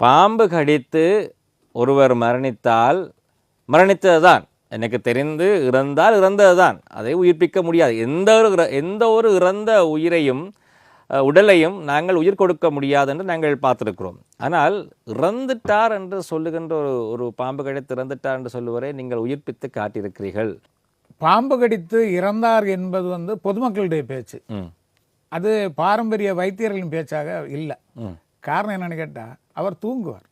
பாம்பு கடித்து ஒருவர் மரணித்தால் மரணித்ததுதான். எனக்கு தெரிந்து இறந்தால் இறந்ததுதான். அதை உயிர்ப்பிக்க முடியாது. எந்த ஒரு எந்த ஒரு இறந்த உயிரையும் உடலையும் நாங்கள் உயிர் கொடுக்க முடியாது என்று நாங்கள் பார்த்திருக்கிறோம். ஆனால் இறந்துட்டார் என்று சொல்லுகின்ற ஒரு ஒரு பாம்பு கடித்து இறந்துட்டார் என்று சொல்லுவரை நீங்கள் உயிர்ப்பித்து காட்டியிருக்கிறீர்கள். பாம்பு கடித்து இறந்தார் என்பது வந்து பொதுமக்களுடைய பேச்சு. ம். அது பாரம்பரிய வைத்தியர்களின் பேச்சாக இல்லை. காரணம் என்னன்னு கேட்டால் அவர் தூங்குவார்.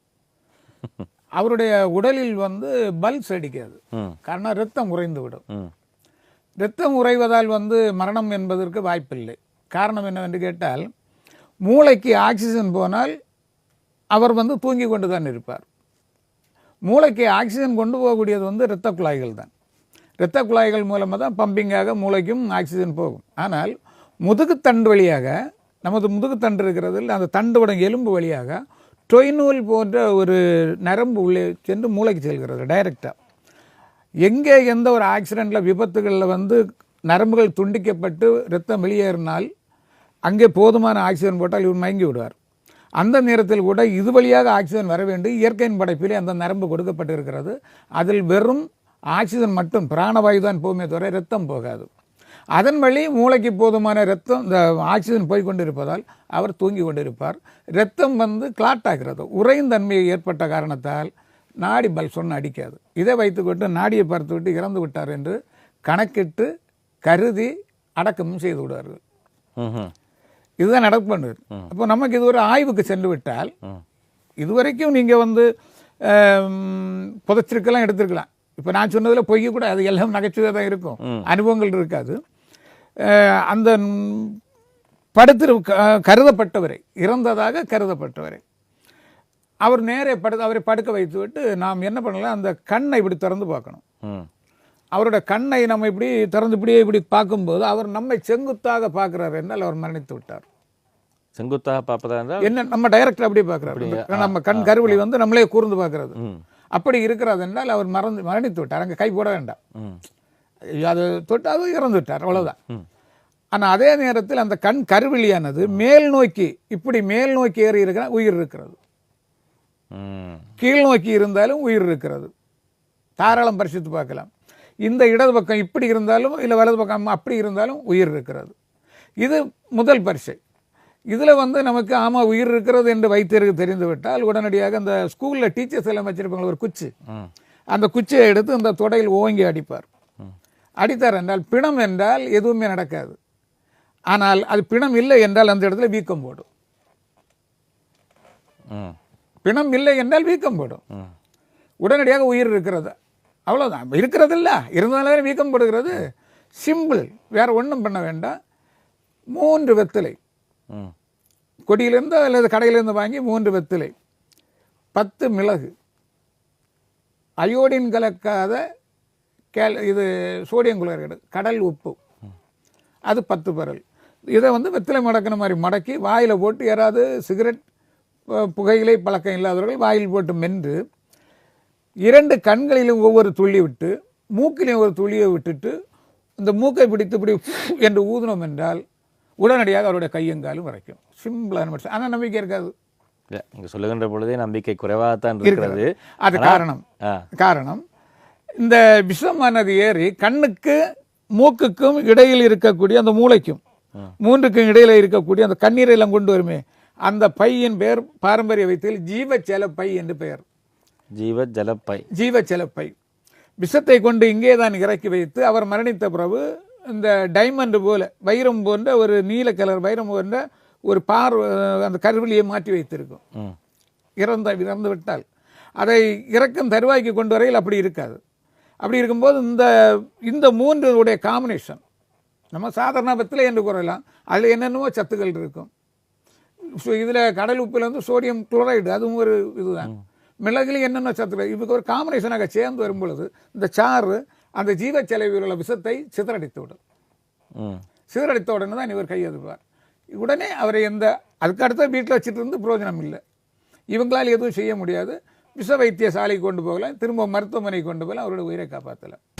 அவருடைய உடலில் வந்து பல்ஸ் அடிக்காது. காரணம் ரத்தம் உறைந்து விடும் ரத்தம் உறைவதால் வந்து மரணம் என்பதற்கு வாய்ப்பில்லை. காரணம் என்னவென்று கேட்டால் மூளைக்கு ஆக்சிஜன் போனால் அவர் வந்து தூங்கி கொண்டு தான் இருப்பார். மூளைக்கு ஆக்சிஜன் கொண்டு போகக்கூடியது வந்து இரத்த குழாய்கள் தான். இரத்த குழாய்கள் மூலமாக தான் பம்பிங்காக மூளைக்கும் ஆக்சிஜன் போகும். ஆனால் முதுகுத்தண்டு வழியாக நமது முதுகுத்தண்டு இருக்கிறதில் அந்த தண்டுவட எலும்பு வழியாக டொய்நூல் போன்ற ஒரு நரம்பு உள்ளே சென்று மூளைக்கு செல்கிறது டைரெக்டாக எங்கே எந்த ஒரு ஆக்சிடெண்ட்டில் விபத்துகளில் வந்து நரம்புகள் துண்டிக்கப்பட்டு ரத்தம் வெளியேறினால் அங்கே போதுமான ஆக்சிஜன் போட்டால் இவர் மயங்கி விடுவார். அந்த நேரத்தில் கூட இது வழியாக ஆக்சிஜன் வர வேண்டும். இயற்கையின் படைப்பிலே அந்த நரம்பு கொடுக்கப்பட்டிருக்கிறது. அதில் வெறும் ஆக்சிஜன் மட்டும் பிராணவாயு தான் போகுமே தவிர ரத்தம் போகாது. அதன் வழி மூளைக்கு போதுமான ரத்தம் இந்த ஆக்சிஜன் போய் கொண்டிருப்பதால் அவர் தூங்கி கொண்டிருப்பார். ரத்தம் வந்து கிளாட் ஆகிறது. உறைந்தன்மை ஏற்பட்ட காரணத்தால் நாடி பல் சொன்ன அடிக்காது. இதை வைத்துக்கொண்டு நாடியை பார்த்து விட்டு இறந்து விட்டார் என்று கணக்கிட்டு கருதி அடக்கமும் செய்து விடுவார்கள். இதுதான் நடப்பது. அப்போ நமக்கு இது ஒரு ஆய்வுக்கு சென்று விட்டால் இதுவரைக்கும் நீங்கள் வந்து புதைச்சிருக்கலாம் எடுத்திருக்கலாம். இப்போ நான் சொன்னதில் பொய் கூட அது எல்லாம் நகைச்சுவை தான் இருக்கும். அனுபவங்கள் இருக்காது. அந்த படுத்திரு கருதப்பட்டவரை இறந்ததாக கருதப்பட்டவரை. அவர் நேரே படு அவரை படுக்க வைத்து விட்டு நாம் என்ன பண்ணலாம் அந்த கண்ணை இப்படி திறந்து பார்க்கணும். அவரோட கண்ணை நம்ம இப்படி திறந்து இப்படியே இப்படி பார்க்கும்போது அவர் நம்மை செங்குத்தாக பார்க்கிறார் என்றால் அவர் மரணித்து விட்டார். செங்குத்தாக பார்ப்பதா இருந்தால்? என்ன நம்ம டைரக்டர் அப்படியே பார்க்குறாரு. நம்ம கண் கருவழி வந்து நம்மளே கூர்ந்து பார்க்கிறது. அப்படி இருக்கிறது என்றால் அவர் மறந்து மரணித்து விட்டார். அங்கே கை போட வேண்டாம். அது தொட்டு அது இறந்து விட்டார் அவ்வளவுதான் ஆனால் அதே நேரத்தில் அந்த கண் கருவெளியானது மேல் நோக்கி இப்படி மேல் நோக்கி ஏறி இருக்கிற உயிர் இருக்கிறது. கீழ் நோக்கி இருந்தாலும் உயிர் இருக்கிறது. தாராளம் பரிசுத்து பார்க்கலாம். இந்த இடது பக்கம் இப்படி இருந்தாலும் இல்லை வலது பக்கம் அப்படி இருந்தாலும் உயிர் இருக்கிறது. இது முதல் பரிசை. இதில் வந்து நமக்கு ஆமாம் உயிர் இருக்கிறது என்று வைத்தியருக்கு தெரிந்து விட்டால் உடனடியாக அந்த ஸ்கூலில் டீச்சர்ஸ் எல்லாம் வச்சிருப்பாங்க ஒரு குச்சி. அந்த குச்சியை எடுத்து அந்த தொடையில் ஓங்கி அடிப்பார். அடித்தார் என்றால் பிணம் என்றால் எதுவுமே நடக்காது. ஆனால் அது பிணம் இல்லை என்றால் அந்த இடத்துல வீக்கம் போடும். ம். பிணம் இல்லை என்றால் வீக்கம் போடும். உடனடியாக உயிர் இருக்கிறது. அவ்வளோதான் இருக்கிறது இல்லை இருந்தாலே வீக்கம் போடுகிறது. சிம்பிள் வேற ஒன்றும் பண்ண வேண்டாம். மூன்று வெத்திலை. கொடியிலிருந்து அல்லது கடையிலிருந்து வாங்கி மூன்று வெத்திலை. பத்து மிளகு. அயோடின் கலக்காத கேல் இது சோடியம் குளோரைடு கடல் உப்பு. அது பத்து பரல். இதை வந்து வெத்திலை மடக்கின மாதிரி மடக்கி வாயில் போட்டு யாராவது சிகரெட் புகையிலை பழக்கம் இல்லாதவர்கள் வாயில் போட்டு மென்று இரண்டு கண்களிலும் ஒவ்வொரு துள்ளி விட்டு மூக்கிலையும் ஒரு துளியை விட்டுட்டு இந்த மூக்கை பிடித்து இப்படி என்று ஊதினோம் என்றால் உடனடியாக அவருடைய கையங்காலும் வரைக்கும். சிம்பிளான மட்டும் ஆனால் நம்பிக்கை இருக்காது. இங்கே சொல்லுகின்ற பொழுதே நம்பிக்கை குறைவாகத்தான் இருக்கிறது. அது காரணம். காரணம். இந்த விஷமானது ஏறி கண்ணுக்கு மூக்குக்கும் இடையில் இருக்கக்கூடிய அந்த மூளைக்கும் மூன்றுக்கும் இடையில இருக்கக்கூடிய அந்த கண்ணீரை எல்லாம் கொண்டு வருமே அந்த பையின் பெயர் பாரம்பரிய வைத்தில் ஜீவச்சேல பை என்று பெயர். ஜீவ ஜலப்பை ஜீவச்சேல பை விஷத்தை கொண்டு இங்கே தான் இறக்கி வைத்து அவர் மரணித்த பிறகு இந்த டைமண்ட் போல வைரம் போன்ற ஒரு நீல கலர் வைரம் போன்ற ஒரு பார் அந்த கருவிலியை மாற்றி வைத்திருக்கும். இறந்த இறந்து விட்டால் அதை இறக்கும் தருவாய்க்கு கொண்டு வரையில் அப்படி இருக்காது. அப்படி இருக்கும்போது இந்த இந்த மூன்று உடைய காம்பினேஷன் நம்ம சாதாரண வெத்திலை என்று கூறலாம். அதில் என்னென்னவோ சத்துக்கள் இருக்கும். ஸோ இதில் கடல் உப்பில் வந்து சோடியம் குளோரைடு அதுவும் ஒரு இதுதான். மிளகுல என்னென்ன சத்துக்கள். இதுக்கு ஒரு காம்பினேஷனாக சேர்ந்து வரும் பொழுது இந்த சாறு அந்த ஜீவச்செலவில் உள்ள விஷத்தை சிதறடித்து விடும். சிதறடித்த உடனே தான் இவர் கையெழுப்பார் உடனே அவரை எந்த அதுக்கு அடுத்த வீட்டில் வச்சுட்டு இருந்து பிரயோஜனம் இல்லை. இவங்களால் எதுவும் செய்ய முடியாது. விஷ வைத்தியசாலைக்கு கொண்டு போகலாம் திரும்ப மருத்துவமனைக்கு கொண்டு போகலாம் அவருடைய உயிரை காப்பாற்றலாம்